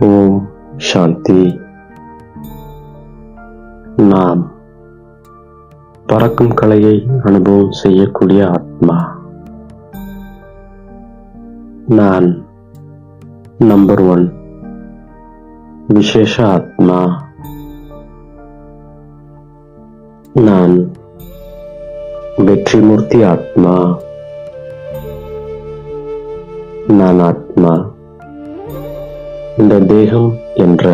ஓம் சாந்தி. நாம் பறக்கும் கலையை அனுபவம் செய்யக்கூடிய ஆத்மா. நான் நம்பர் ஒன் விசேஷ ஆத்மா. நான் வெற்றிமூர்த்தி ஆத்மா. நான் ஆத்மா. இந்த தேகம் என்ற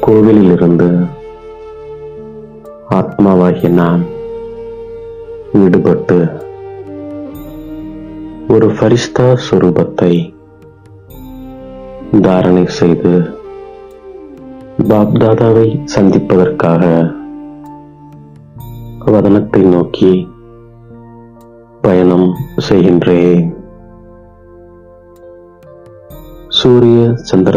கோவிலிலிருந்து ஆத்மாவாகிய நான் விடுபட்டு ஒரு ஃபரிஸ்தா சுரூபத்தை தாரணை செய்து பாப்தாதாவை சந்திப்பதற்காக வதனத்தை நோக்கி பயணம் செய்கின்றேன். சூரிய சந்திர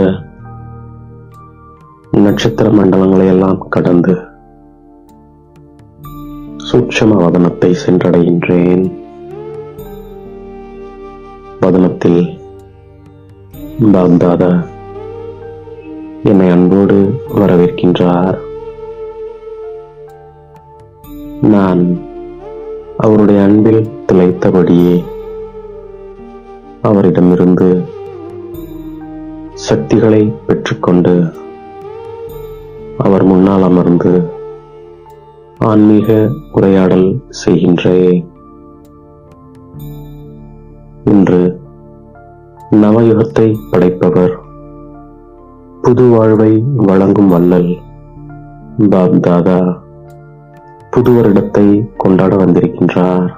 நட்சத்திர மண்டலங்களை எல்லாம் கடந்து சூட்சம வதனத்தை சென்றடைகின்றேன். வதனத்தில் பாக்தாதா என்னை அன்போடு வரவேற்கின்றார். நான் அவருடைய அன்பில் திளைத்தபடியே அவரிடமிருந்து சக்திகளை பெற்றுக்கொண்டு அவர் முன்னால் அமர்ந்து ஆன்மீக உரையாடல் செய்கின்றே இன்று நவயுகத்தை படைப்பவர் புது வாழ்வை வழங்கும் வள்ளல் பாப்தாதா புது வருடத்தை கொண்டாட வந்திருக்கின்றார்.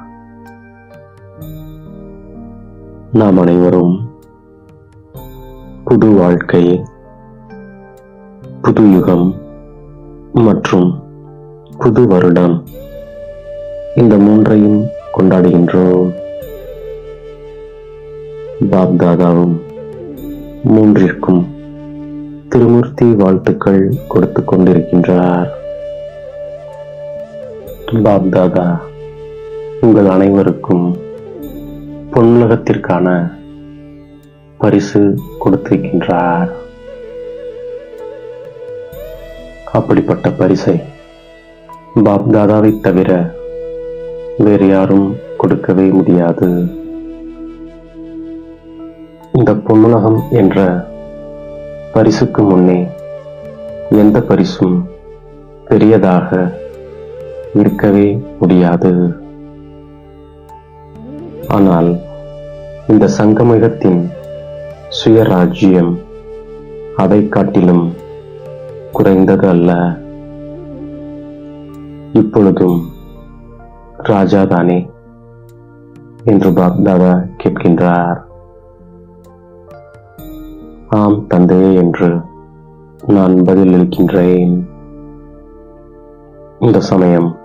நாம் அனைவரும் புது வாழ்க்கை புது யுகம் மற்றும் புது வருடம். இந்த மூன்றையும் கொண்டாடுகின்றோம். பாப்தாதாவும் மூன்றிற்கும் திருமூர்த்தி வாழ்த்துக்கள் கொடுத்து கொண்டிருக்கின்றார். பாப்தாதா உங்கள் அனைவருக்கும் பொன்னுலகத்திற்கான பரிசு கொடுத்திருக்கின்றார். அப்படிப்பட்ட பரிசை பாப்தாதாவை தவிர வேறு யாரும் கொடுக்கவே முடியாது. இந்த பொன்னுலகம் என்ற பரிசுக்கு முன்னே எந்த பரிசும் பெரியதாக இருக்கவே முடியாது. ஆனால் இந்த சங்கமிகத்தின் சுயராஜ்யம் அதை காட்டிலும் குறைந்தது அல்ல. இப்பொழுதும் ராஜாதானே என்று பாப்தாதா கேட்கின்றார். ஆம் தந்தையே என்று நான் பதிலளிக்கின்றேன் இந்த சமயம்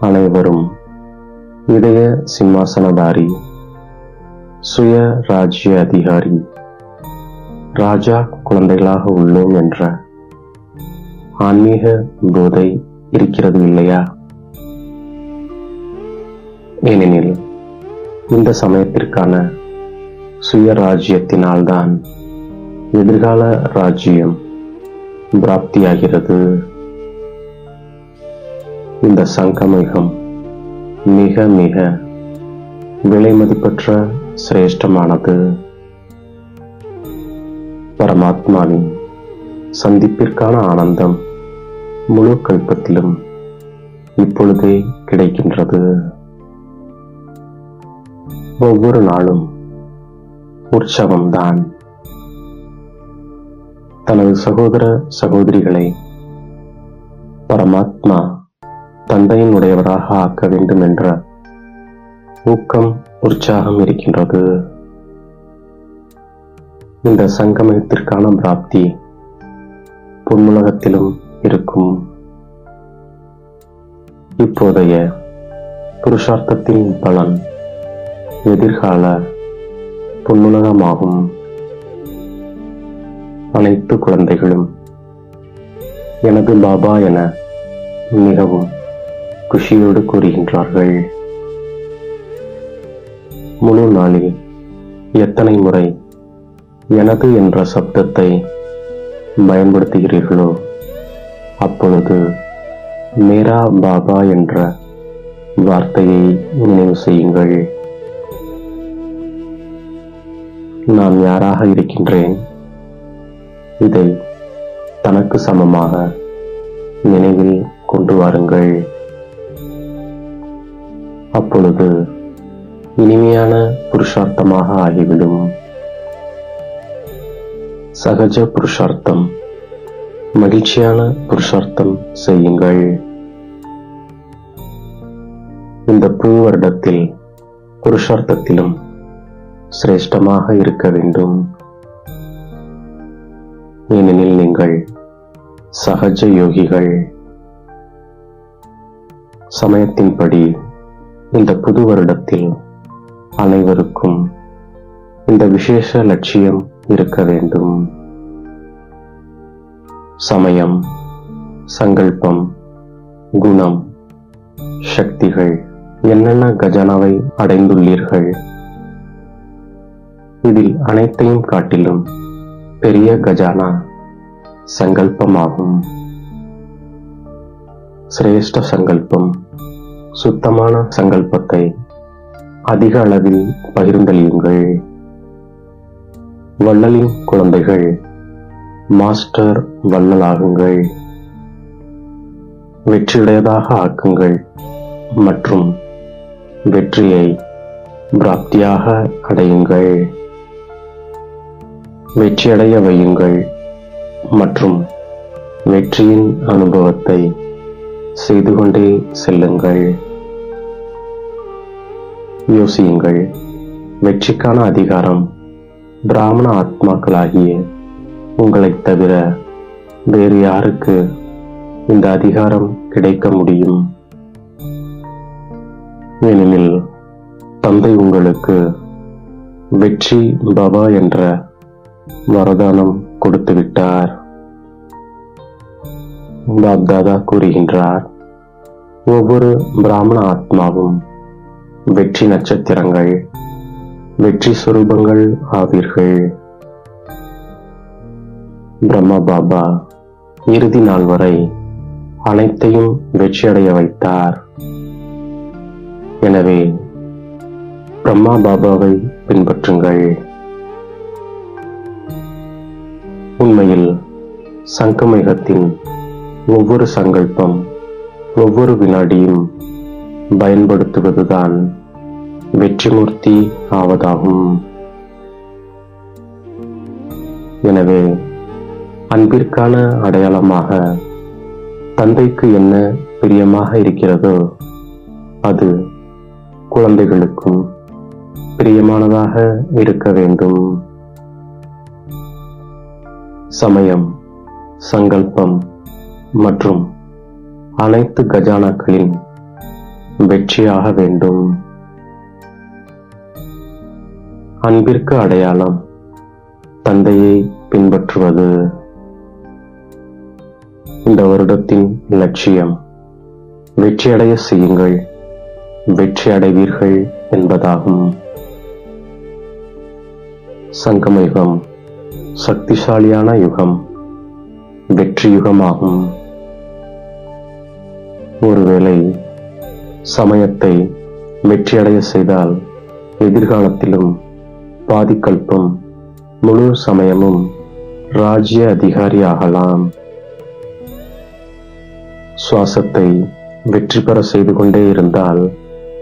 அனைவரும் இதய சிம்மாசனதாரி சுய ராஜ்ய அதிகாரி ராஜா குழந்தைகளாக உள்ளோம் என்ற ஆன்மீக போதை இருக்கிறது இல்லையா? ஏனெனில் இந்த சமயத்திற்கான சுய ராஜ்யத்தினால்தான் எதிர்கால ராஜ்யம் பிராப்தியாகிறது. இந்த சங்கமிகம் மிக மிக விலை மதிப்பற்ற சிரேஷ்டமானது. பரமாத்மாவின் சந்திப்பிற்கான ஆனந்தம் முழு கல்பத்திலும் இப்பொழுதே கிடைக்கின்றது. ஒவ்வொரு நாளும் உற்சவம்தான். தனது சகோதர சகோதரிகளை பரமாத்மா தந்தையின் உடையவராக ஆக்க வேண்டும் என்ற ஊக்கம் உற்சாகம் இருக்கின்றது. இந்த சங்கமயத்திற்கான பிராப்தி பொன்முலகத்திலும் இருக்கும். இப்போதைய புருஷார்த்தத்தின் பலன் எதிர்கால பொன்னுலகமாகும். அனைத்து குழந்தைகளும் எனது பாபா என மிகவும் குஷியோடு கூறுகின்றார்கள். முழு நாளில் எத்தனை முறை எனது என்ற சப்தத்தை பயன்படுத்துகிறீர்களோ? அப்பொழுது மேரா பாபா என்ற வார்த்தையை நினைவு செய்யுங்கள். நான் யாராக இருக்கின்றேன்? இதை தனக்கு சமமாக நினைவில் கொண்டு வாருங்கள். அப்பொழுது இனிமையான புருஷார்த்தமாக ஆகிவிடும். சகஜ புருஷார்த்தம். மகிழ்ச்சியான புருஷார்த்தம் செய்யுங்கள். இந்த புது வருடத்தில் புருஷார்த்தத்திலும் சிரேஷ்டமாக இருக்க வேண்டும். ஏனெனில் நீங்கள் சகஜ யோகிகள். சமயத்தின்படி இந்த புது வருடத்தில் அனைவருக்கும் இந்த விசேஷ லட்சியம் இருக்க வேண்டும். சமயம் சங்கல்பம் குணம் சக்திகள் என்னென்ன கஜானாவை அடைந்துள்ளீர்கள்? இதில் அனைத்தையும் காட்டிலும் பெரிய கஜானா சங்கல்பமாகும். சிரேஷ்ட சங்கல்பம் சுத்தமான சங்கல்பத்தை அதிக அளவில் பகிர்ந்தளியுங்கள். வள்ளலின் குழந்தைகள். மாஸ்டர் வள்ளலாகுங்கள். வெற்றியுடையதாக ஆக்குங்கள். மற்றும் வெற்றியை பிராப்தியாக அடையுங்கள். வெற்றியடைய வையுங்கள். மற்றும் வெற்றியின் அனுபவத்தை செய்து கொண்டே செல்லுங்கள். யோசியுங்கள். வெற்றிக்கான அதிகாரம் பிராமண ஆத்மாக்களாகிய உங்களைத் தவிர வேறு யாருக்கு இந்த அதிகாரம் கிடைக்க முடியும்? ஏனெனில் தந்தை உங்களுக்கு வெற்றி பவா என்ற வரதானம் கொடுத்துவிட்டார். பாப்தாதா கூறுகின்றார் ஒவ்வொரு பிராமண ஆத்மாவும் வெற்றி நட்சத்திரங்கள் வெற்றி சுரூபங்கள் ஆவீர்கள். பிரம்மா பாபா இறுதி நாள் வரை அனைத்தையும் வெற்றியடைய வைத்தார். எனவே பிரம்மா பாபாவை பின்பற்றுங்கள். உண்மையில் சங்கமேகத்தின் ஒவ்வொரு சங்கல்பம் ஒவ்வொரு வினாடியும் பயன்படுத்துவதுதான் வெற்றிமூர்த்தி ஆவதாகும். எனவே அன்பிற்கான அடையாளமாக தந்தைக்கு என்ன பிரியமாக இருக்கிறதோ அது குழந்தைகளுக்கும் பிரியமானதாக இருக்க வேண்டும். சமயம் சங்கல்பம் மற்றும் அனைத்து கஜானாக்களின் வெற்றியாக வேண்டும். அன்பிற்கு அடையாளம். தந்தையை பின்பற்றுவது. இந்த வருடத்தின் லட்சியம் வெற்றியடைய செய்யுங்கள் வெற்றி அடைவீர்கள் என்பதாகும். சங்கம யுகம் சக்திசாலியான யுகம் வெற்றி யுகமாகும். ஒருவேளை சமயத்தை வெற்றியடைய செய்தால் எதிர்காலத்திலும் பாதிக்கல்பம் முழு சமயமும் ராஜ்ய அதிகாரி ஆகலாம் சுவாசத்தை வெற்றி பெற செய்து கொண்டே இருந்தால்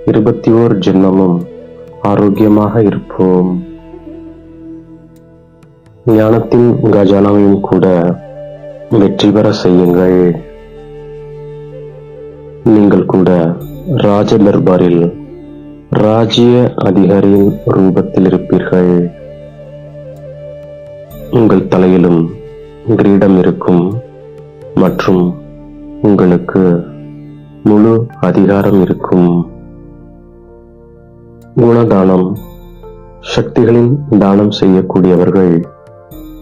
இருபத்தி ஓர் ஜென்மமும் ஆரோக்கியமாக இருப்போம். ஞானத்தின் கஜானாவையும் கூட வெற்றி பெற செய்யுங்கள். நீங்கள் கூட ராஜ தர்பாரில் ராஜ்ய அதிகாரியின் ரூபத்தில் இருப்பீர்கள் உங்கள் தலையிலும் கிரீடம் இருக்கும் மற்றும் உங்களுக்கு முழு அதிகாரம் இருக்கும். குணதானம் சக்திகளின் தானம் செய்யக்கூடியவர்கள்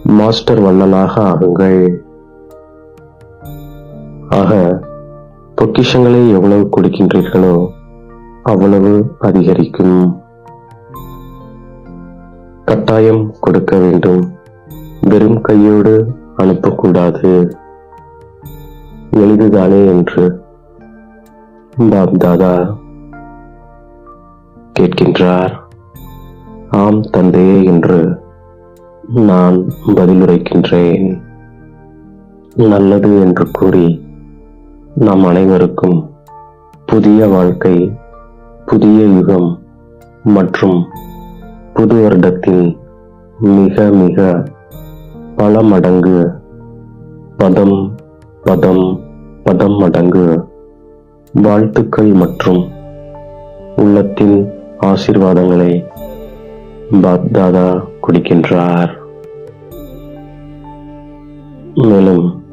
மாஸ்டர் வள்ளலாக ஆகுங்கள். ஆக பொக்கிஷங்களை எவ்வளவு கொடுக்கின்றீர்களோ அவ்வளவு அதிகரிக்கும். கட்டாயம் கொடுக்க வேண்டும். வெறும் கையோடு அனுப்பக்கூடாது. எளிதுதானே என்று பாப் தாதா கேட்கின்றார். ஆம் தந்தையே என்று நான் பதிலுரைக்கின்றேன். நல்லது என்று கூறி நாம் அனைவருக்கும் புதிய வாழ்க்கை புதிய யுகம் மற்றும் புது வருடத்தின் மிக மிக பல மடங்கு பதம் பதம் பதம் மடங்கு வாழ்த்துக்கள் மற்றும் உள்ளத்தின் ஆசீர்வாதங்களை பாப்தாதா கொடுக்கின்றார். மேலும்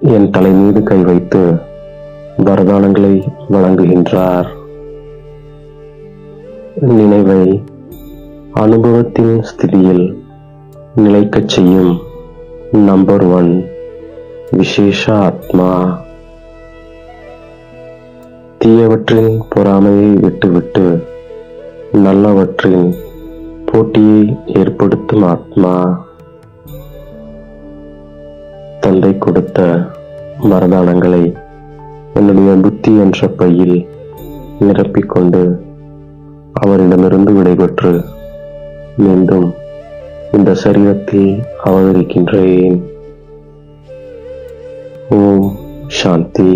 என் தலை மீது கை வைத்து வரதானங்களை வழங்குகின்றார். நினைவை அனுபவத்தின் ஸ்திதியில் நிலைக்கச் செய்யும் நம்பர் ஒன் விசேஷ ஆத்மா. தீயவற்றின் பொறாமையை விட்டுவிட்டு நல்லவற்றின் போட்டியை ஏற்படுத்தும் ஆத்மா. தந்தை கொடுத்த மரதானங்களை என்னுடைய புத்தி என்ற பையில் நிரப்பிக்கொண்டு அவரிடமிருந்து விடைபெற்று மீண்டும் இந்த சரீரத்தில் அவதரிக்கின்றேன். ஓம் சாந்தி.